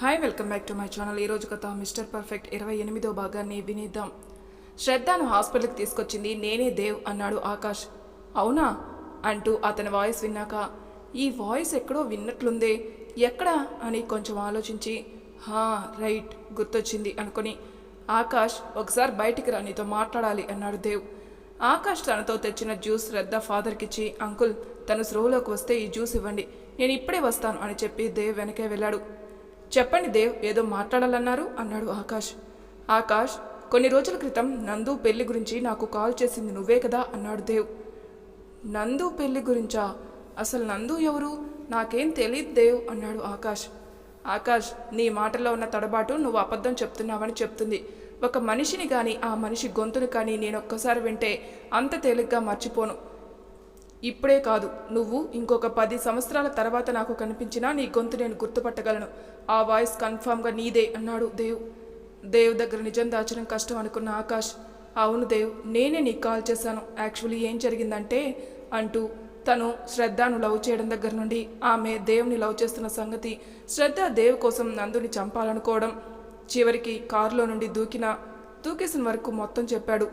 Hi welcome back to my channel ఈరోజు కథ mister perfect ఇరవై ఎనిమిదో భాగాన్ని వినేద్దాం. శ్రద్ధను హాస్పిటల్కి తీసుకొచ్చింది నేనే దేవ్ అన్నాడు ఆకాష్. అవునా? అంటూ అతని వాయిస్ విన్నాక ఈ వాయిస్ ఎక్కడో విన్నట్లుందే. ఎక్కడా? అని కొంచెం ఆలోచించి హా రైట్ గుర్తొచ్చింది అనుకుని ఆకాష్ ఒకసారి బయటికి రా నీతో మాట్లాడాలి అన్నాడు దేవ్. ఆకాష్ తనతో తెచ్చిన జ్యూస్ శ్రద్ధ ఫాదర్కిచ్చి అంకుల్ తను స్రోలోకి వస్తే ఈ జ్యూస్ ఇవ్వండి. నేను ఇప్పుడే వస్తాను అని చెప్పి దేవ్ వెనకే వెళ్ళాడు. చెప్పండి దేవ్ ఏదో మాట్లాడాలన్నారు అన్నాడు ఆకాష్. ఆకాష్ కొన్ని రోజుల క్రితం నందు పెళ్ళి గురించి నాకు కాల్ చేసింది నువ్వే కదా అన్నాడు దేవ్. నందు పెళ్ళి గురించా? అసలు నందు ఎవరు? నాకేం తెలియదు దేవ్ అన్నాడు ఆకాష్. ఆకాష్ నీ మాటలో ఉన్న తడబాటు నువ్వు అబద్ధం చెప్తున్నావని చెప్తుంది. ఒక మనిషిని కానీ ఆ మనిషి గొంతును కానీ నేను ఒక్కసారి వింటే అంత తేలిగ్గా మర్చిపోను. ఇప్పుడే కాదు నువ్వు ఇంకొక పది సంవత్సరాల తర్వాత నాకు కనిపించినా నీ గొంతు నేను గుర్తుపట్టగలను. ఆ వాయిస్ కన్ఫామ్గా నీదే అన్నాడు దేవ్. దేవ్ దగ్గర నిజం దాచడం కష్టం అనుకున్న ఆకాష్. అవును దేవ్ నేనే నీకు కాల్ చేశాను. యాక్చువల్లీ ఏం జరిగిందంటే అంటూ తను శ్రద్ధను లవ్ చేయడం దగ్గర నుండి ఆమె దేవుని లవ్ చేస్తున్న సంగతి శ్రద్ధ దేవ్ కోసం నందుని చంపాలనుకోవడం చివరికి కారులో నుండి దూకిన దూకేసిన వరకు మొత్తం చెప్పాడు.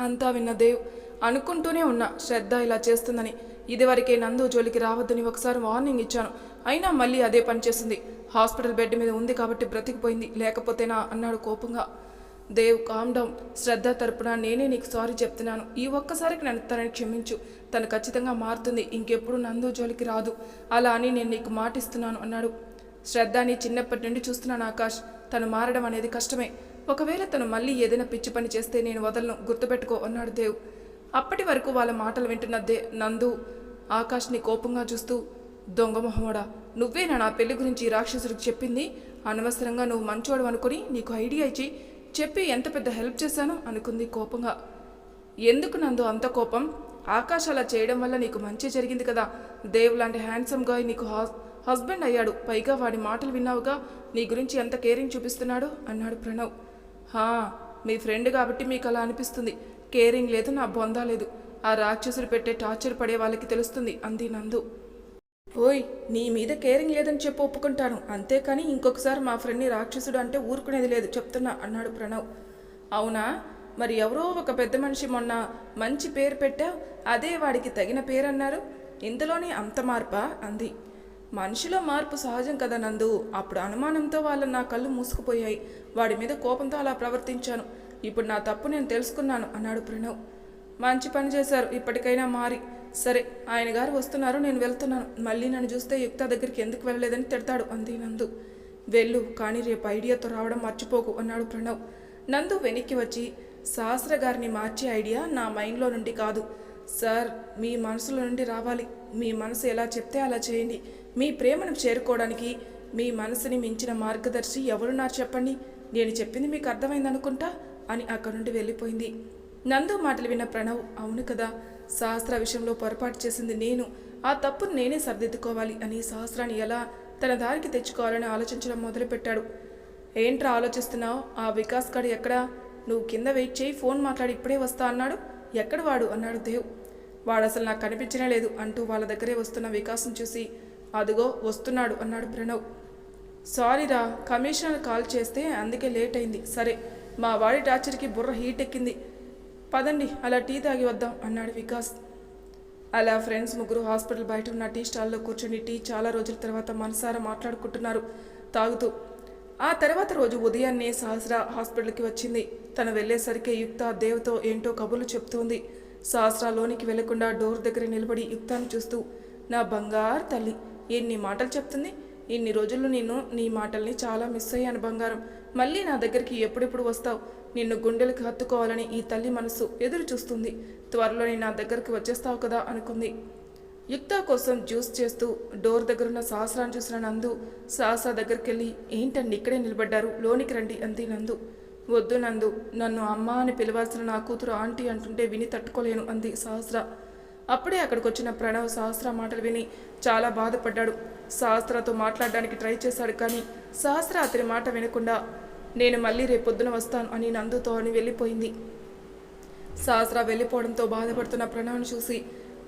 అంతా విన్న దేవ్ అనుకుంటూనే ఉన్నా శ్రద్ధ ఇలా చేస్తుందని. ఇదివరకే నందు జోలికి రావద్దని ఒకసారి వార్నింగ్ ఇచ్చాను. అయినా మళ్ళీ అదే పని చేసింది. హాస్పిటల్ బెడ్ మీద ఉంది కాబట్టి బ్రతికిపోయింది. లేకపోతేనా? అన్నాడు కోపంగా. దేవ్ కామ్ డౌన్ శ్రద్ధ తరపున నేనే నీకు సారీ చెప్తున్నాను. ఈ ఒక్కసారికి నన్ను తనని క్షమించు. తను ఖచ్చితంగా మారుతుంది. ఇంకెప్పుడు నందు జోలికి రాదు. అలా అని నేను నీకు మాటిస్తున్నాను అన్నాడు. శ్రద్ధని చిన్నప్పటి నుండి చూస్తున్నాను ఆకాష్. తను మారడం అనేది కష్టమే. ఒకవేళ తను మళ్ళీ ఏదైనా పిచ్చి పని చేస్తే నేను వదలను. గుర్తుపెట్టుకో అన్నాడు దేవ్. అప్పటి వరకు వాళ్ళ మాటలు వింటున్న దే నందు ఆకాష్ని కోపంగా చూస్తూ దొంగ మొహమోడా నువ్వేనా నా పెళ్ళి గురించి రాక్షసుడికి చెప్పింది. అనవసరంగా నువ్వు మంచోడు అనుకుని నీకు ఐడియా ఇచ్చి చెప్పి ఎంత పెద్ద హెల్ప్ చేశాను అనుకుంది కోపంగా. ఎందుకు నందు అంత కోపం? ఆకాష్ అలా చేయడం వల్ల నీకు మంచి జరిగింది కదా. దేవ్ లాంటి హ్యాండ్సమ్ గాయ్ నీకు హస్బెండ్ అయ్యాడు. పైగా వాడి మాటలు విన్నావుగా. నీ గురించి ఎంత కేరింగ్ చూపిస్తున్నాడు అన్నాడు ప్రణవ్. హా మీ ఫ్రెండ్ కాబట్టి మీకు అలా అనిపిస్తుంది. కేరింగ్ లేదు నా బొందా లేదు. ఆ రాక్షసులు పెట్టే టార్చర్ పడే వాళ్ళకి తెలుస్తుంది అంది నందు. ఓయ్ నీ మీద కేరింగ్ లేదని చెప్పి ఒప్పుకుంటాను. అంతేకాని ఇంకొకసారి మా ఫ్రెండ్ని రాక్షసుడు అంటే ఊరుకునేది లేదు చెప్తున్నా అన్నాడు ప్రణవ్. అవునా? మరి ఎవరో ఒక పెద్ద మనిషి మొన్న మంచి పేరు పెట్టావు అదే వాడికి తగిన పేరు అన్నారు ఇంతలోనే అంత మార్పా? అంది. మనిషిలో మార్పు సహజం కదా నందు. అప్పుడు అనుమానంతో వాళ్ళ నా కళ్ళు మూసుకుపోయాయి. వాడి మీద కోపంతో అలా ప్రవర్తించాను. ఇప్పుడు నా తప్పు నేను తెలుసుకున్నాను అన్నాడు ప్రణవ్. మంచి పని చేశారు ఇప్పటికైనా మారి. సరే ఆయన గారు వస్తున్నారు నేను వెళ్తున్నాను. మళ్ళీ నన్ను చూస్తే యుక్త దగ్గరికి ఎందుకు వెళ్ళలేదని తిడతాడు అంది నందు. వెళ్ళు కానీ రేపు ఐడియాతో రావడం మర్చిపోకు అన్నాడు ప్రణవ్. నందు వెనక్కి వచ్చి సహస్ర గారిని మార్చే ఐడియా నా మైండ్లో నుండి కాదు. సార్ మీ మనసులో నుండి రావాలి. మీ మనసు ఎలా చెప్తే అలా చేయండి. మీ ప్రేమను చేరుకోవడానికి మీ మనసుని మించిన మార్గదర్శి ఎవరున్నారు చెప్పండి? నేను చెప్పింది మీకు అర్థమైందనుకుంటా? అని అక్కడి నుండి వెళ్ళిపోయింది. నందు మాటలు విన్న ప్రణవ్ అవును కదా సహస్ర విషయంలో పొరపాటు చేసింది నేను. ఆ తప్పును నేనే సర్దిద్దుకోవాలి అని సహస్రాన్ని ఎలా తన దారికి తెచ్చుకోవాలని ఆలోచించడం మొదలుపెట్టాడు. ఏంట్రా ఆలోచిస్తున్నావు? ఆ వికాస్ గడు ఎక్కడా? నువ్వు కింద వెయిట్ చేయి ఫోన్ మాట్లాడి ఇప్పుడే వస్తా అన్నాడు. ఎక్కడ వాడు? అన్నాడు దేవ్. వాడు అసలు నాకు కనిపించనే లేదు అంటూ వాళ్ళ దగ్గరే వస్తున్న వికాసం చూసి అదిగో వస్తున్నాడు అన్నాడు ప్రణవ్. సారీరా కమిషనర్ కాల్ చేస్తే అందుకే లేట్ అయింది. సరే మా వాడి టార్చర్కి బుర్ర హీట్ ఎక్కింది. పదండి అలా టీ తాగి వద్దాం అన్నాడు వికాస్. అలా ఫ్రెండ్స్ ముగ్గురు హాస్పిటల్ బయట ఉన్న టీ స్టాల్లో కూర్చొని టీ చాలా రోజుల తర్వాత మనసారా మాట్లాడుకుంటున్నారు తాగుతూ. ఆ తర్వాత రోజు ఉదయాన్నే సహస్ర హాస్పిటల్కి వచ్చింది. తను వెళ్ళేసరికి యుక్త దేవ్తో ఏంటో కబుర్లు చెప్తోంది సహస్ర లోనికి వెళ్ళకుండా డోర్ దగ్గర నిలబడి యుక్తాన్ని చూస్తూ నా బంగారు తల్లి ఎన్ని మాటలు చెప్తుంది? ఇన్ని రోజులు నేను నీ మాటల్ని చాలా మిస్ అయ్యాను బంగారం. మళ్ళీ నా దగ్గరికి ఎప్పుడెప్పుడు వస్తావు? నిన్ను గుండెలకు హత్తుకోవాలని ఈ తల్లి మనసు ఎదురు చూస్తుంది. త్వరలోనే నా దగ్గరికి వచ్చేస్తావు కదా అనుకుంది. యుక్త కోసం జ్యూస్ చేస్తూ డోర్ దగ్గరున్న సహస్రాన్ని చూసిన నందు సహస్ర దగ్గరికి వెళ్ళి ఏంటండి ఇక్కడే నిలబడ్డారు? లోనికి రండి అంది నందు. వద్దు నందు నన్ను అమ్మ అని పిలవాల్సిన నా కూతురు ఆంటీ అంటుంటే విని తట్టుకోలేను అంది సహస్ర. అప్పుడే అక్కడికి వచ్చిన ప్రణవ్ సహస్ర మాటలు విని చాలా బాధపడ్డాడు. సహస్రతో మాట్లాడడానికి ట్రై చేశాడు కానీ సహస్ర అతని మాట వినకుండా నేను మళ్ళీ రేపొద్దున వస్తాను అని నందుతో అని వెళ్ళిపోయింది. సహస్ర వెళ్ళిపోవడంతో బాధపడుతున్న ప్రణవ్ని చూసి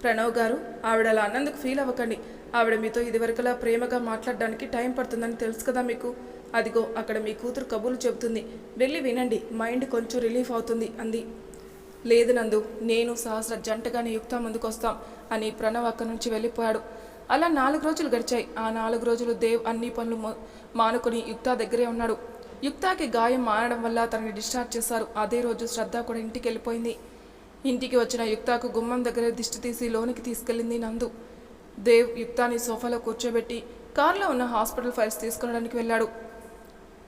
ప్రణవ్ గారు ఆవిడ అలా అన్నందుకు ఫీల్ అవ్వకండి. ఆవిడ మీతో ఇదివరకులా ప్రేమగా మాట్లాడడానికి టైం పడుతుందని తెలుసు కదా మీకు. అదిగో అక్కడ మీ కూతురు కబుర్లు చెబుతుంది. వెళ్ళి వినండి మైండ్ కొంచెం రిలీఫ్ అవుతుంది అంది. లేదు నందు నేను సహస్ర జంటగానే యుక్త ముందుకు వస్తాం అని ప్రణవ్ అక్కడి నుంచి వెళ్ళిపోయాడు. అలా నాలుగు రోజులు గడిచాయి. ఆ నాలుగు రోజులు దేవ్ అన్ని పనులు మానుకుని యుక్తా యుక్త దగ్గరే ఉన్నాడు. యుక్తాకి గాయం మారడం వల్ల తనని డిశ్చార్జ్ చేశారు. అదే రోజు శ్రద్ధ కూడా ఇంటికి వెళ్ళిపోయింది. ఇంటికి వచ్చిన యుక్తాకు గుమ్మం దగ్గర దిష్టి తీసి లోనికి తీసుకెళ్ళింది నందు. దేవ్ యుక్తాని సోఫాలో కూర్చోబెట్టి కారులో ఉన్న హాస్పిటల్ ఫైల్స్ తీసుకునడానికి వెళ్ళాడు.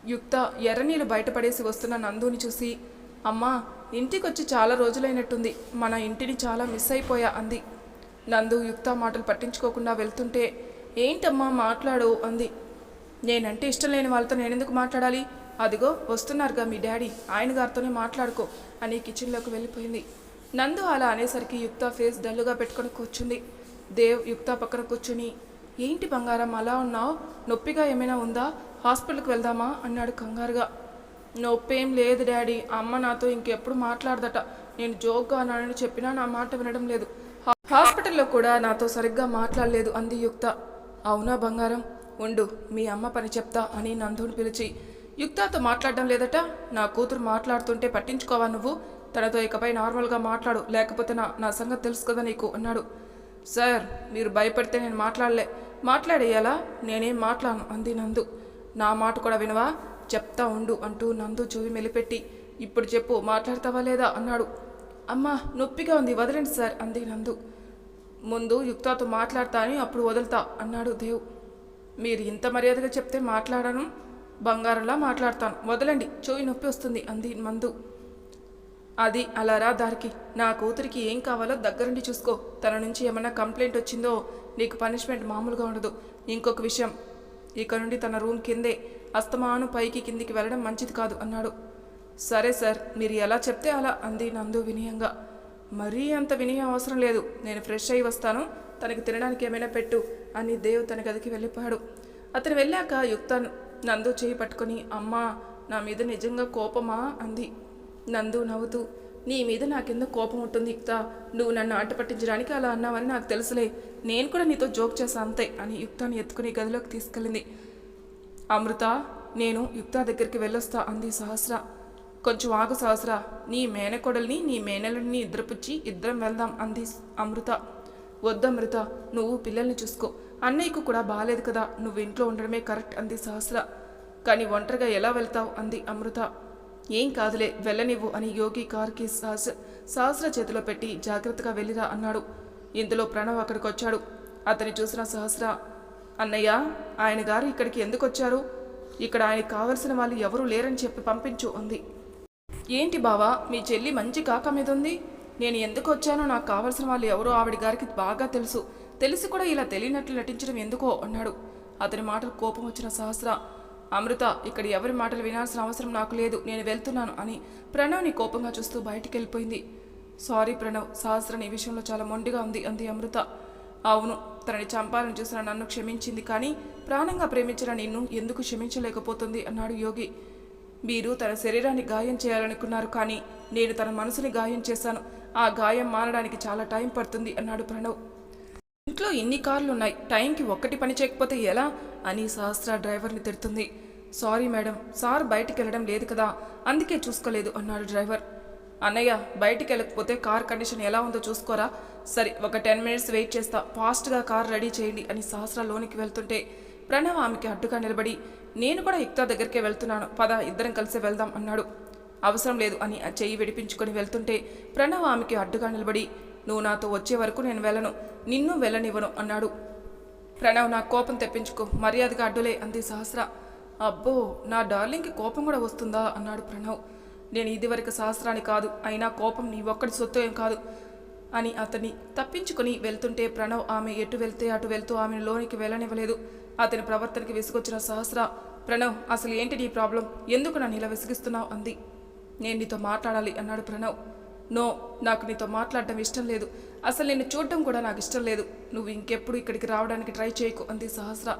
యుక్త ఎర్రనీళ్ళు బయటపడేసి వస్తున్న నందుని చూసి అమ్మా ఇంటికొచ్చి చాలా రోజులైనట్టుంది. మన ఇంటిని చాలా మిస్ అయిపోయా అంది. నందు యుక్త మాటలు పట్టించుకోకుండా వెళ్తుంటే ఏంటమ్మా మాట్లాడు అంది. నేనంటే ఇష్టం లేని వాళ్ళతో నేనెందుకు మాట్లాడాలి? అదిగో వస్తున్నారుగా మీ డాడీ ఆయన గారితోనే మాట్లాడుకో అని కిచెన్లోకి వెళ్ళిపోయింది. నందు అలా అనేసరికి యుక్త ఫేస్ డల్లుగా పెట్టుకొని కూర్చుంది. దేవ్ యుక్త పక్కన కూర్చుని ఏంటి బంగారం అలా ఉన్నావు? నొప్పిగా ఏమైనా ఉందా? హాస్పిటల్కి వెళ్దామా? అన్నాడు కంగారుగా. నొప్పేం లేదు డాడీ. అమ్మ నాతో ఇంకెప్పుడు మాట్లాడదట. నేను జోక్గా అన్నానని చెప్పినా నా మాట వినడం లేదు. హాస్పిటల్లో కూడా నాతో సరిగ్గా మాట్లాడలేదు అంది యుక్త. అవునా బంగారం? ఉండు మీ అమ్మ పని చెప్తా అని నందుని పిలిచి. యుక్తతో మాట్లాడడం లేదట? నా కూతురు మాట్లాడుతుంటే పట్టించుకోవా నువ్వు? తనతో ఇకపై నార్మల్గా మాట్లాడు లేకపోతే నా నా సంగతి తెలుసు కదా నీకు అన్నాడు. సార్ మీరు భయపడితే నేను మాట్లాడలే. మాట్లాడేయాలా? నేనేం మాట్లాడను అంది నందు. నా మాట కూడా వినవా? చెప్తా ఉండు అంటూ నందు చెవి మెలిపెట్టి ఇప్పుడు చెప్పు మాట్లాడతావా లేదా? అన్నాడు. అమ్మా నొప్పిగా ఉంది వదలండి సార్ అంది నందు. ముందు యుక్తాతో మాట్లాడతా అని అప్పుడు వదులుతా అన్నాడు దేవ్. మీరు ఇంత మర్యాదగా చెప్తే మాట్లాడను బంగారంలా మాట్లాడతాను. వదలండి చెవి నొప్పి వస్తుంది అంది మందు అది అలా రా దారికి నా కూతురికి ఏం కావాలో దగ్గరుండి చూసుకో. తన నుంచి ఏమైనా కంప్లైంట్ వచ్చిందో నీకు పనిష్మెంట్ మామూలుగా ఉండదు. ఇంకొక విషయం ఇక నుండి తన రూమ్ కిందే అస్తమాను పైకి కిందికి వెళ్ళడం మంచిది కాదు అన్నాడు. సరే సార్ మీరు ఎలా చెప్తే అలా అంది నందు వినయంగా. మరీ అంత వినయం అవసరం లేదు నేను ఫ్రెష్ అయి వస్తాను తనకి తినడానికి ఏమైనా పెట్టు అని దేవ్ తన గదికి వెళ్ళిపోయాడు. అతను వెళ్ళాక యుక్త నందు చేయి పట్టుకొని అమ్మా నా మీద నిజంగా కోపమా? అంది. నందు నవ్వుతూ నీ మీద నాకెందుకు కోపం ఉంటుంది యుక్త? నువ్వు నన్ను ఆట పట్టించడానికి అలా అన్నావని నాకు తెలుసులే నేను కూడా నీతో జోక్ చేశా అంతే అని యుక్తాన్ని ఎత్తుకుని గదిలోకి తీసుకెళ్ళింది. అమృత నేను యుక్త దగ్గరికి వెళ్ళొస్తా అంది సహస్ర. కొంచెం ఆగు సహస్ర నీ మేనకోడల్ని నీ మేనల్ని ఇద్దరుపుచ్చి ఇద్దరం వెళ్దాం అంది అమృత. వద్దమృత అమృత నువ్వు పిల్లల్ని చూసుకో. అన్నయ్యకు కూడా బాగాలేదు కదా నువ్వు ఇంట్లో ఉండడమే కరెక్ట్ అంది సహస్ర. కానీ ఒంటరిగా ఎలా వెళ్తావు అంది అమృత. ఏం కాదులే వెళ్ళనివ్వు అని యోగి కార్కి సహస్ర సహస్ర చేతిలో పెట్టి జాగ్రత్తగా వెళ్ళిరా అన్నాడు. ఇందులో ప్రణవ్ అక్కడికి వచ్చాడు అతని చూసిన సహస్ర అన్నయ్య ఆయన గారు ఇక్కడికి ఎందుకు వచ్చారు? ఇక్కడ ఆయనకు కావలసిన వాళ్ళు ఎవరూ లేరని చెప్పి పంపించు ఉంది. ఏంటి బావా మీ చెల్లి మంచి కాక మీద ఉంది? నేను ఎందుకు వచ్చానో నాకు కావలసిన వాళ్ళు ఎవరో ఆవిడ గారికి బాగా తెలుసు. తెలిసి కూడా ఇలా తెలియనట్లు నటించడం ఎందుకో అన్నాడు. అతని మాటలు కోపం వచ్చిన సహస్ర అమృత ఇక్కడ ఎవరి మాటలు వినాల్సిన అవసరం నాకు లేదు నేను వెళ్తున్నాను అని ప్రణవ్ని కోపంగా చూస్తూ బయటికి వెళ్ళిపోయింది. సారీ ప్రణవ్ సహస్ర నీ విషయంలో చాలా మొండిగా ఉంది అంది అమృత. అవును తనని చంపాలని చూసిన నన్ను క్షమించింది కానీ ప్రాణంగా ప్రేమించిన నిన్ను ఎందుకు క్షమించలేకపోతుంది అన్నాడు యోగి. మీరు తన శరీరాన్ని గాయం చేయాలనుకున్నారు కానీ నేను తన మనసుని గాయం చేశాను. ఆ గాయం మారడానికి చాలా టైం పడుతుంది అన్నాడు ప్రణవ్. ఇంట్లో ఇన్ని కార్లు ఉన్నాయి టైంకి ఒక్కటి పని చేయకపోతే ఎలా? అని సహస్ర డ్రైవర్ని తిడుతుంది. సారీ మేడం సార్ బయటికి వెళ్ళడం లేదు కదా అందుకే చూసుకోలేదు అన్నాడు డ్రైవర్. అన్నయ్య బయటికి వెళ్ళకపోతే కార్ కండిషన్ ఎలా ఉందో చూసుకోరా? సరే ఒక టెన్ మినిట్స్ వెయిట్ చేస్తా. ఫాస్ట్గా కార్ రెడీ చేయండి అని సహస్ర లోనికి వెళ్తుంటే ప్రణవ్ ఆమెకి అడ్డుగా నిలబడి నేను కూడా యుక్త దగ్గరికే వెళ్తున్నాను. పద ఇద్దరం కలిసి వెళ్దాం అన్నాడు. అవసరం లేదు అని ఆ చెయ్యి విడిపించుకొని వెళ్తుంటే ప్రణవ్ ఆమెకి అడ్డుగా నిలబడి నువ్వు నాతో వచ్చే వరకు నేను వెళ్ళను. నిన్ను వెళ్ళనివ్వను అన్నాడు. ప్రణవ్ నా కోపం తెప్పించుకో. మర్యాదగా అడ్డులే అంది సహస్ర. అబ్బో నా డార్లింగ్కి కోపం కూడా వస్తుందా? అన్నాడు ప్రణవ్. నేను ఇదివరకు సహస్రాన్ని కాదు అయినా కోపం నీ ఒక్కడి సొత్తు ఏం కాదు? అని అతన్ని తప్పించుకుని వెళ్తుంటే ప్రణవ్ ఆమె ఎటు వెళ్తే అటు వెళ్తూ ఆమెను లోనికి వెళ్ళనివ్వలేదు. అతని ప్రవర్తనకి విసుగొచ్చిన సహస్ర ప్రణవ్ అసలు ఏంటి నీ ప్రాబ్లం? ఎందుకు నన్ను ఇలా విసిగిస్తున్నావు? అంది. నేను నీతో మాట్లాడాలి అన్నాడు ప్రణవ్. నో నాకు నీతో మాట్లాడడం ఇష్టం లేదు. అసలు నిన్ను చూడడం కూడా నాకు ఇష్టం లేదు. నువ్వు ఇంకెప్పుడు ఇక్కడికి రావడానికి ట్రై చేయకు అంది సహస్ర.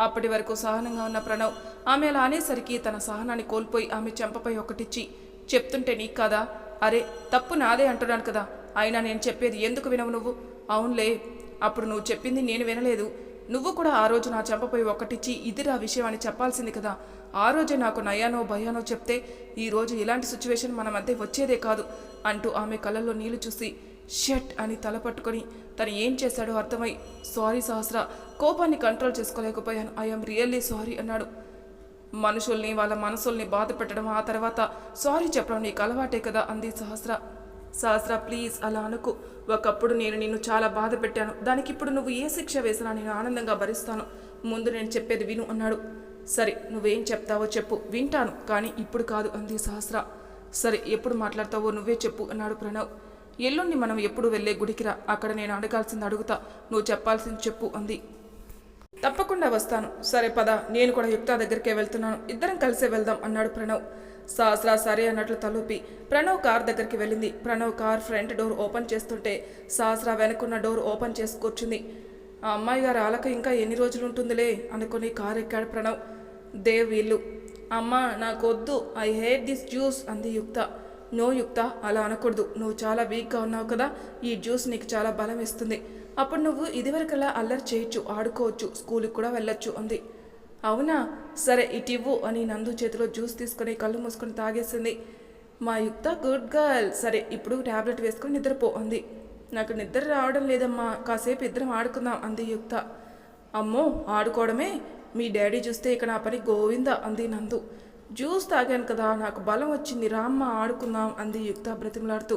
అప్పటి వరకు సహనంగా ఉన్న ప్రణవ్ ఆమె అలా అనేసరికి తన సహనాన్ని కోల్పోయి ఆమె చెంపపై ఒకటిచ్చి చెప్తుంటే నీకు కాదా? అరే తప్పు నాదే అంటున్నాను కదా. అయినా నేను చెప్పేది ఎందుకు వినవు నువ్వు? అవునులే అప్పుడు నువ్వు చెప్పింది నేను వినలేదు. నువ్వు కూడా ఆ రోజు నా చెంపపై ఒకటిచ్చి ఇదిరా విషయం అని చెప్పాల్సింది కదా. ఆ రోజే నాకు నయానో భయానో చెప్తే ఈరోజు ఇలాంటి సిచ్యువేషన్ మన మధ్య వచ్చేదే కాదు అంటూ ఆమె కళ్ళల్లో నీళ్ళు చూసి షట్ అని తల పట్టుకొని తను ఏం చేశాడో అర్థమై సారీ సహస్ర కోపాన్ని కంట్రోల్ చేసుకోలేకపోయాను. ఐఎమ్ రియల్లీ సారీ అన్నాడు. మనుషుల్ని వాళ్ళ మనసుల్ని బాధ పెట్టడం ఆ తర్వాత సారీ చెప్పడం నీకు అలవాటే కదా? అంది సహస్ర. సహస్ర ప్లీజ్ అలా అనుకు. ఒకప్పుడు నేను నిన్ను చాలా బాధ పెట్టాను. దానికి ఇప్పుడు నువ్వు ఏ శిక్ష వేసినా నేను ఆనందంగా భరిస్తాను. ముందు నేను చెప్పేది విను అన్నాడు. సరే నువ్వేం చెప్తావో చెప్పు. వింటాను కానీ ఇప్పుడు కాదు అంది సహస్ర. సరే ఎప్పుడు మాట్లాడతావో నువ్వే చెప్పు అన్నాడు ప్రణవ్. ఎల్లుండి మనం ఎప్పుడు వెళ్ళే గుడికిరా? అక్కడ నేను అడగాల్సింది అడుగుతా. నువ్వు చెప్పాల్సింది చెప్పు అంది. తప్పకుండా వస్తాను. సరే పద. నేను కూడా యుక్త దగ్గరికే వెళ్తున్నాను. ఇద్దరం కలిసే వెళ్దాం అన్నాడు ప్రణవ్. సహస్రా సరే అన్నట్లు తలూపి. ప్రణవ్ కార్ దగ్గరికి వెళ్ళింది. Pranav car front door open చేస్తుంటే సహస్రా వెనకున్న డోర్ ఓపెన్ చేసి కూర్చుంది. ఆ అమ్మాయి గారు ఆలక ఇంకా ఎన్ని రోజులు ఉంటుందిలే అనుకుని కార్ ఎక్కాడు ప్రణవ్. దేవ్ వీళ్ళు. అమ్మ నాకొద్దు. ఐ హేట్ దిస్ జ్యూస్ అంది యుక్త. నో యుక్త అలా అనకూడదు. నువ్వు చాలా వీక్గా ఉన్నావు కదా. ఈ జ్యూస్ నీకు చాలా బలం ఇస్తుంది. అప్పుడు నువ్వు ఇదివరకలా అల్లరి చేయొచ్చు ఆడుకోవచ్చు స్కూల్కి కూడా వెళ్ళొచ్చు అంది. అవునా? సరే ఇటివ్వు అని నందు చేతిలో జ్యూస్ తీసుకొని కళ్ళు మూసుకొని తాగేసింది. మా యుక్త గుడ్ గర్ల్. సరే ఇప్పుడు ట్యాబ్లెట్ వేసుకొని నిద్రపో అంది. నాకు నిద్ర రావడం లేదమ్మా కాసేపు ఇద్దరం ఆడుకుందాం అంది యుక్త. అమ్మో ఆడుకోవడమే? మీ డాడీ చూస్తే ఇక నా పని గోవింద అంది నందు. జ్యూస్ తాగాను కదా నాకు బలం వచ్చింది రామ్మ ఆడుకుందాం అంది యుక్త బ్రతిమలాడుతూ.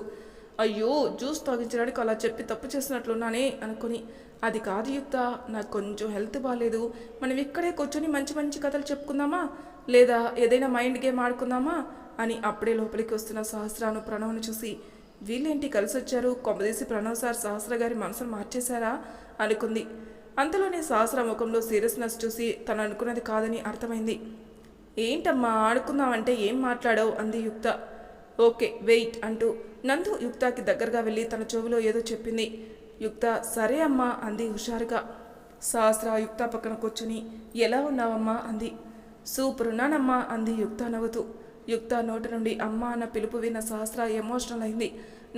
అయ్యో జ్యూస్ తాగించడానికి అలా చెప్పి తప్పు చేసినట్లున్నానే అనుకుని అది కాదు యుక్త నాకు కొంచెం హెల్త్ బాగాలేదు మనం ఇక్కడే కూర్చొని మంచి మంచి కథలు చెప్పుకుందామా? లేదా ఏదైనా మైండ్ గేమ్ ఆడుకుందామా? అని అప్పుడే లోపలికి వస్తున్న సహస్రాను ప్రణవ్ను చూసి వీళ్ళేంటి కలిసి వచ్చారు కొమ్మదీసి ప్రణవ్ సార్ సహస్ర గారి మనసును మార్చేశారా? అనుకుంది. అంతలోనే సహస్ర ముఖంలో సీరియస్నెస్ చూసి తను అనుకున్నది కాదని అర్థమైంది. ఏంటమ్మా ఆడుకుందామంటే ఏం మాట్లాడావు? అంది యుక్త. ఓకే వెయిట్ అంటూ నందు యుక్తాకి దగ్గరగా వెళ్ళి తన చెవిలో ఏదో చెప్పింది. యుక్త సరే అమ్మా అంది హుషారుగా. సహస్ర యుక్త పక్కన కూర్చుని ఎలా ఉన్నావమ్మా అంది. సూపర్ ఉన్నానమ్మా అంది యుక్త నవ్వుతూ. యుక్త నోటి నుండి అమ్మ అన్న పిలుపు విన్న సహస్ర ఎమోషనల్ అయింది.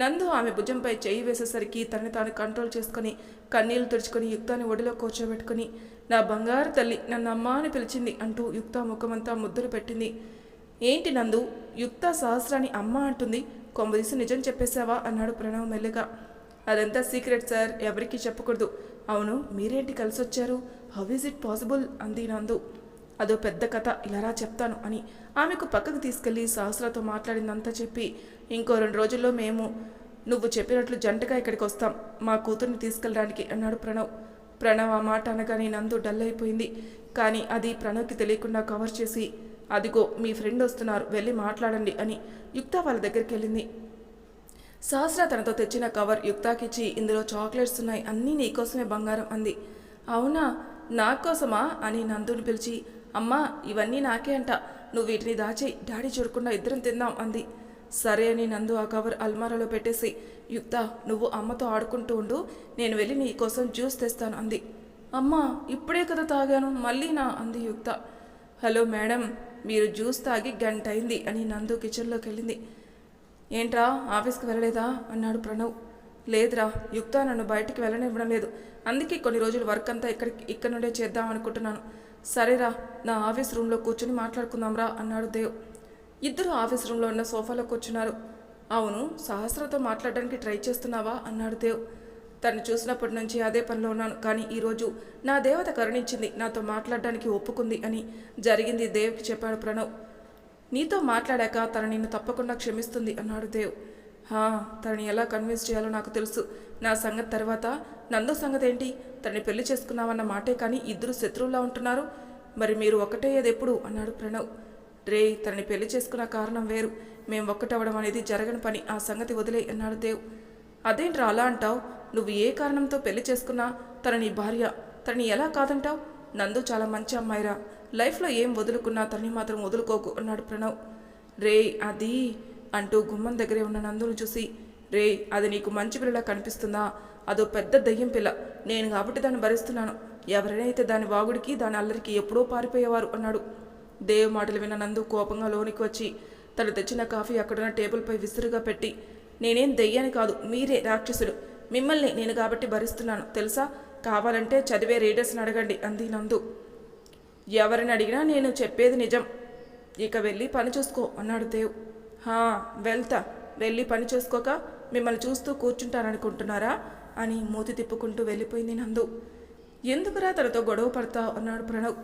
నందు ఆమె భుజంపై చేయి వేసేసరికి తనని తాను కంట్రోల్ చేసుకుని కన్నీళ్ళు తుడుచుకొని యుక్తాని ఒడిలో కూర్చోబెట్టుకుని నా బంగారు తల్లి నన్ను అమ్మ అని పిలిచింది అంటూ యుక్త ముఖమంతా ముద్దులు పెట్టింది. ఏంటి నందు? యుక్త సహస్రాన్ని అమ్మ అంటుంది. కొంబదీసి నిజం చెప్పేశావా? అన్నాడు ప్రణవ్ మెల్లిగా. అదంతా సీక్రెట్ సార్. ఎవరికీ చెప్పకూడదు. అవును మీరేంటి కలిసి వచ్చారు హౌ ఈజ్ ఇట్ పాసిబుల్? అంది నందు. అదో పెద్ద కథ. ఇలారా చెప్తాను అని. ఆమెకు పక్కకు తీసుకెళ్ళి సహస్రతో మాట్లాడిందంతా చెప్పి ఇంకో రెండు రోజుల్లో మేము నువ్వు చెప్పినట్లు జంటగా ఇక్కడికి వస్తాం. మా కూతుర్ని తీసుకెళ్ళడానికి అన్నాడు ప్రణవ్. ప్రణవ్ ఆ మాట అనగానే నందు డల్ అయిపోయింది. కానీ అది ప్రణవ్కి తెలియకుండా కవర్ చేసి అదిగో మీ ఫ్రెండ్ వస్తున్నారు వెళ్ళి మాట్లాడండి అని యుక్త వాళ్ళ దగ్గరికి వెళ్ళింది. సహస్ర తనతో తెచ్చిన కవర్ యుక్తాకిచ్చి ఇందులో చాక్లెట్స్ ఉన్నాయి అన్నీ నీకోసమే బంగారం అంది. అవునా? నా కోసమా? అని నందుని పిలిచి అమ్మా ఇవన్నీ నాకే అంట నువ్వు వీటిని దాచి డాడీ చూడకుండా ఇద్దరం తిందాం అంది. సరే అని నందు ఆ కవర్ అల్మారాలో పెట్టేసి యుక్త నువ్వు అమ్మతో ఆడుకుంటూ ఉండు నేను వెళ్ళి నీ కోసం జ్యూస్ తెస్తాను అంది. అమ్మా ఇప్పుడే కదా తాగాను మళ్ళీ నా అంది యుక్త. హలో మేడం మీరు జ్యూస్ తాగి గంట అయింది అని నందు కిచెన్లోకి వెళ్ళింది. ఏంట్రా ఆఫీస్కి వెళ్ళలేదా? అన్నాడు ప్రణవ్. లేదురా యుక్త నన్ను బయటికి వెళ్ళనివ్వడం లేదు. అందుకే కొన్ని రోజులు వర్క్ అంతా ఇక్కడికి ఇక్కడ నుండే చేద్దాం అనుకుంటున్నాను. సరేరా నా ఆఫీస్ రూమ్లో కూర్చొని మాట్లాడుకుందాంరా అన్నాడు దేవ్. ఇద్దరు ఆఫీస్ రూమ్లో ఉన్న సోఫాలో కూర్చున్నారు. అవును సహస్రతో మాట్లాడడానికి ట్రై చేస్తున్నావా? అన్నాడు దేవ్. తను చూసినప్పటి నుంచి అదే పనిలో ఉన్నాను. కానీ ఈరోజు నా దేవత కరుణించింది. నాతో మాట్లాడడానికి ఒప్పుకుంది అని జరిగింది దేవ్కి చెప్పాడు ప్రణవ్. నీతో మాట్లాడాక తను నిన్ను తప్పకుండా క్షమిస్తుంది అన్నాడు దేవ్. హా తనని ఎలా కన్విన్స్ చేయాలో నాకు తెలుసు. నా సంగతి తర్వాత. నందు సంగతి ఏంటి? తనని పెళ్ళి చేసుకున్నావన్న మాటే కానీ ఇద్దరు శత్రువులా ఉంటున్నారు. మరి మీరు ఒకటేది ఎప్పుడు? అన్నాడు ప్రణవ్. రే తనని పెళ్ళి చేసుకున్న కారణం వేరు. మేము ఒక్కటవడం అనేది జరగని పని. ఆ సంగతి వదిలే అన్నాడు దేవ్. అదేంట్రా అలా అంటావు? నువ్వు ఏ కారణంతో పెళ్ళి చేసుకున్నా తన నీ భార్య తనని ఎలా కాదంటావు? నందు చాలా మంచి అమ్మాయిరా. లైఫ్లో ఏం వదులుకున్నా తనని మాత్రం వదులుకోకు అన్నాడు ప్రణవ్. రే అది అంటూ గుమ్మం దగ్గరే ఉన్న నందును చూసి రే అది నీకు మంచి పిల్లలా కనిపిస్తుందా? అదో పెద్ద దయ్యం పిల్ల. నేను కాబట్టి దాన్ని భరిస్తున్నాను. ఎవరైనా దాని వాగుడికి దాని అల్లరికి ఎప్పుడో పారిపోయేవారు అన్నాడు. దేవ్ మాటలు విన్న నందు కోపంగా లోనికి వచ్చి తను తెచ్చిన కాఫీ అక్కడున్న టేబుల్పై విసురుగా పెట్టి నేనేం దెయ్యాన్ని కాదు మీరే రాక్షసుడు మిమ్మల్ని నేను కాబట్టి భరిస్తున్నాను. తెలుసా? కావాలంటే చదివే రీడర్స్ని అడగండి అంది నందు. ఎవరిని అడిగినా నేను చెప్పేది నిజం. ఇక వెళ్ళి పని చూసుకో అన్నాడు దేవ్. హా వెళ్తా. వెళ్ళి పని చూసుకోక మిమ్మల్ని చూస్తూ కూర్చుంటాననుకుంటున్నారా? అని మూతి తిప్పుకుంటూ వెళ్ళిపోయింది నందు. ఎందుకురా తనతో గొడవ పడతావు? అన్నాడు ప్రణవ్.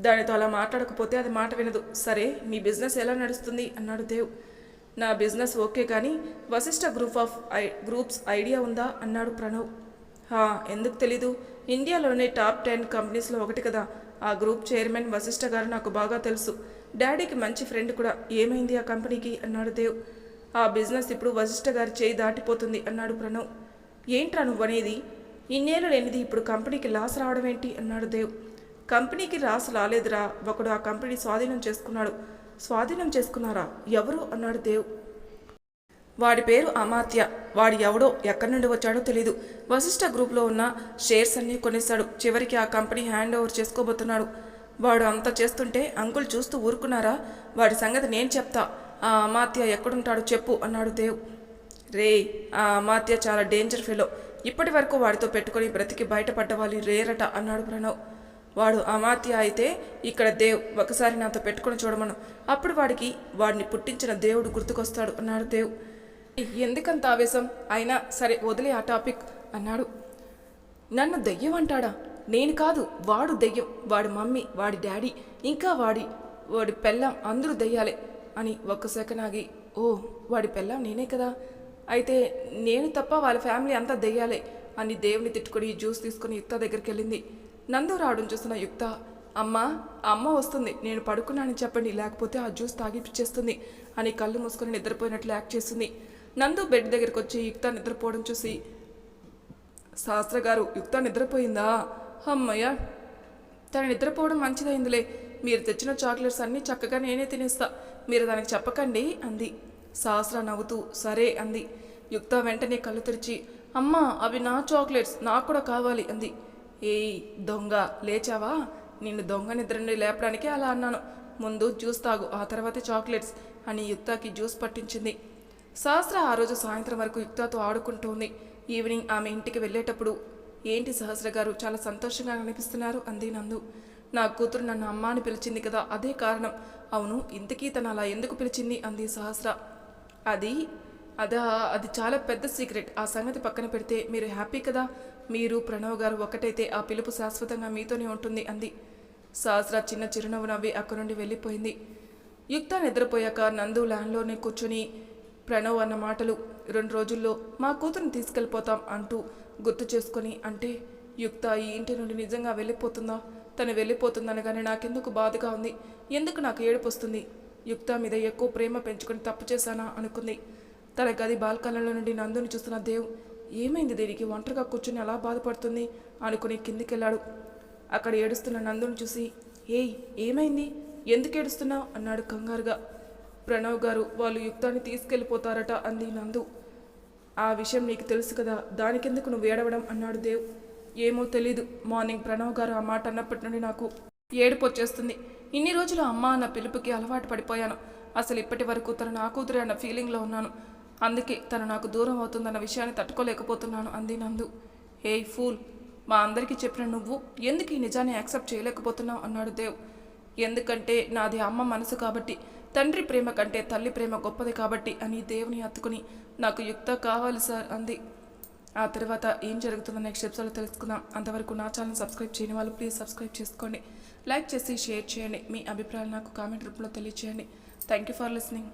దానితో అలా మాట్లాడకపోతే అది మాట వినదు. సరే మీ బిజినెస్ ఎలా నడుస్తుంది? అన్నాడు దేవ్. నా బిజినెస్ ఓకే కానీ Vashishta group of I groups idea ఉందా? అన్నాడు ప్రణవ్. హా ఎందుకు తెలీదు. ఇండియాలోనే టాప్ టెన్ కంపెనీస్లో ఒకటి కదా. ఆ గ్రూప్ చైర్మన్ వశిష్ఠ గారు నాకు బాగా తెలుసు. డాడీకి మంచి ఫ్రెండ్ కూడా. ఏమైంది ఆ కంపెనీకి? అన్నాడు దేవ్. ఆ బిజినెస్ ఇప్పుడు వశిష్ఠ గారి చేయి దాటిపోతుంది అన్నాడు ప్రణవ్. ఏంట్రా నువ్వు అనేది? ఇన్నేళ్ళు లేనిది ఇప్పుడు కంపెనీకి లాస్ రావడం ఏంటి? అన్నాడు దేవ్. కంపెనీకి రాసు రాలేదురా. ఒకడు ఆ కంపెనీ స్వాధీనం చేసుకున్నాడు. స్వాధీనం చేసుకున్నారా? ఎవరు? అన్నాడు దేవ్. వాడి పేరు అమాత్య. వాడు ఎవడో ఎక్కడి నుండి వచ్చాడో తెలీదు. వశిష్ఠ గ్రూప్లో ఉన్న షేర్స్ అన్నీ కొనేశాడు. చివరికి ఆ కంపెనీ హ్యాండ్ ఓవర్ చేసుకోబోతున్నాడు. వాడు అంత చేస్తుంటే అంకుల్ చూస్తూ ఊరుకున్నారా? వాడి సంగతి నేను చెప్తా. ఆ అమాత్య ఎక్కడుంటాడో చెప్పు అన్నాడు దేవ్. రే ఆ అమాత్య చాలా డేంజర్ ఫెలో. ఇప్పటి వరకు వాడితో పెట్టుకొని బ్రతికి బయటపడ్డవాలి రేరట అన్నాడు ప్రణవ్. వాడు అమాత్య అయితే ఇక్కడ దేవ్ ఒకసారి నాతో పెట్టుకొని చూడమను. అప్పుడు వాడికి వాడిని పుట్టించిన దేవుడు గుర్తుకొస్తాడు అన్నాడు దేవ్. ఎందుకంత ఆవేశం? అయినా సరే వదిలే ఆ టాపిక్ అన్నాడు. నన్ను దెయ్యం అంటాడా? నేను కాదు వాడు దెయ్యం వాడి మమ్మీ వాడి డాడీ ఇంకా వాడి వాడి పెళ్ళం అందరూ దెయ్యాలే అని ఒక్క సెకండ్ ఆగి ఓ వాడి పెళ్ళం నేనే కదా? అయితే నేను తప్ప వాళ్ళ ఫ్యామిలీ అంతా దెయ్యాలే అని దేవుని తిట్టుకొని జ్యూస్ తీసుకుని యుక్త దగ్గరికి వెళ్ళింది. నందు రావడం చూసిన యుక్త అమ్మ అమ్మ వస్తుంది. నేను పడుకున్నానని చెప్పండి. లేకపోతే ఆ జ్యూస్ తాగిపిచ్చేస్తుంది అని కళ్ళు మూసుకొని నిద్రపోయినట్లు యాక్ట్ చేస్తుంది. నందు బెడ్ దగ్గరికి వచ్చి యుక్త నిద్రపోవడం చూసి శాస్త్ర గారు యుక్త నిద్రపోయిందా? అమ్మయ్య తను నిద్రపోవడం మంచిదైందిలే. మీరు తెచ్చిన చాక్లెట్స్ అన్నీ చక్కగా నేనే తినేస్తా. మీరు దానికి చెప్పకండి అంది. సహస్ర నవ్వుతూ సరే అంది. యుక్త వెంటనే కళ్ళు తెరిచి అమ్మా అవి నా చాక్లెట్స్. నాకు కూడా కావాలి అంది. ఏయ్ దొంగ లేచావా? నిన్ను దొంగ నిద్ర నుండి లేపడానికి అలా అన్నాను. ముందు జ్యూస్ తాగు ఆ తర్వాత చాక్లెట్స్ అని యుక్తాకి జ్యూస్ పట్టించింది. సహస్ర ఆ రోజు సాయంత్రం వరకు యుక్తాతో ఆడుకుంటూ ఉంది. ఈవినింగ్ ఆమె ఇంటికి వెళ్ళేటప్పుడు ఏంటి సహస్ర గారు చాలా సంతోషంగా కనిపిస్తున్నారు అంది నందు. నా కూతురు నన్ను అమ్మ అని పిలిచింది కదా అదే కారణం. అవును ఇంతకీ తను అలా ఎందుకు పిలిచింది? అంది సహస్ర. అది అదా అది చాలా పెద్ద సీక్రెట్. ఆ సంగతి పక్కన పెడితే మీరు హ్యాపీ కదా? మీరు ప్రణవ్ గారు ఒకటైతే ఆ పిలుపు శాశ్వతంగా మీతోనే ఉంటుంది అంది. సహస్ర చిన్న చిరునవ్వు నవ్వి అక్కడి నుండి వెళ్ళిపోయింది. యుక్త నిద్రపోయాక నందు ల్యాండ్లోనే కూర్చుని ప్రణవ్ అన్న మాటలు రెండు రోజుల్లో మా కూతురుని తీసుకెళ్ళిపోతాం అంటూ గుర్తు చేసుకొని అంటే యుక్త ఈ ఇంటి నుండి నిజంగా వెళ్ళిపోతుందా? తను వెళ్ళిపోతుందనగానే నాకెందుకు బాధగా ఉంది? ఎందుకు నాకు ఏడుపు వస్తుంది? యుక్త మీద ఎక్కువ ప్రేమ పెంచుకొని తప్పు చేశానా? అనుకుంది. తన గది బాల్కనలో నుండి నందుని చూస్తున్న దేవ్ ఏమైంది దీనికి ఒంటరిగా కూర్చుని అలా బాధపడుతుంది? అనుకుని కిందికెళ్ళాడు. అక్కడ ఏడుస్తున్న నందుని చూసి ఏయ్ ఏమైంది? ఎందుకు ఏడుస్తున్నావు? అన్నాడు కంగారుగా. ప్రణవ్ గారు వాళ్ళు యుక్తాన్ని తీసుకెళ్ళిపోతారట అంది నందు. ఆ విషయం నీకు తెలుసు కదా దానికెందుకు నువ్వు ఏడవడం? అన్నాడు దేవ్. ఏమో తెలీదు. మార్నింగ్ ప్రణవ్ గారు ఆ మాట అన్నప్పటి నుండి నాకు ఏడుపు వచ్చేస్తుంది. ఇన్ని రోజులు అమ్మ అన్న పిలుపుకి అలవాటు పడిపోయాను. అసలు ఇప్పటి వరకు తను నా కూతురే అన్న ఫీలింగ్లో ఉన్నాను. అందుకే తను నాకు దూరం అవుతుందన్న విషయాన్ని తట్టుకోలేకపోతున్నాను అంది నందు. హే ఫూల్ మా అందరికీ చెప్పిన నువ్వు ఎందుకు ఈ నిజాన్ని యాక్సెప్ట్ చేయలేకపోతున్నావు అన్నాడు దేవ్. ఎందుకంటే నాది అమ్మ మనసు కాబట్టి తండ్రి ప్రేమ కంటే తల్లి ప్రేమ గొప్పది కాబట్టి అని దేవుని హత్తుకుని నాకు యుక్త కావాలి సార్ అంది. ఆ తర్వాత ఏం జరుగుతుందో నెక్స్ట్ ఎపిసోడ్లో తెలుసుకుందాం. అంతవరకు నా ఛానల్ సబ్స్క్రైబ్ చేయని వాళ్ళు ప్లీజ్ సబ్స్క్రైబ్ చేసుకోండి. లైక్ చేసి షేర్ చేయండి. మీ అభిప్రాయాలు నాకు కామెంట్ రూపంలో తెలియచేయండి. Thank you for listening.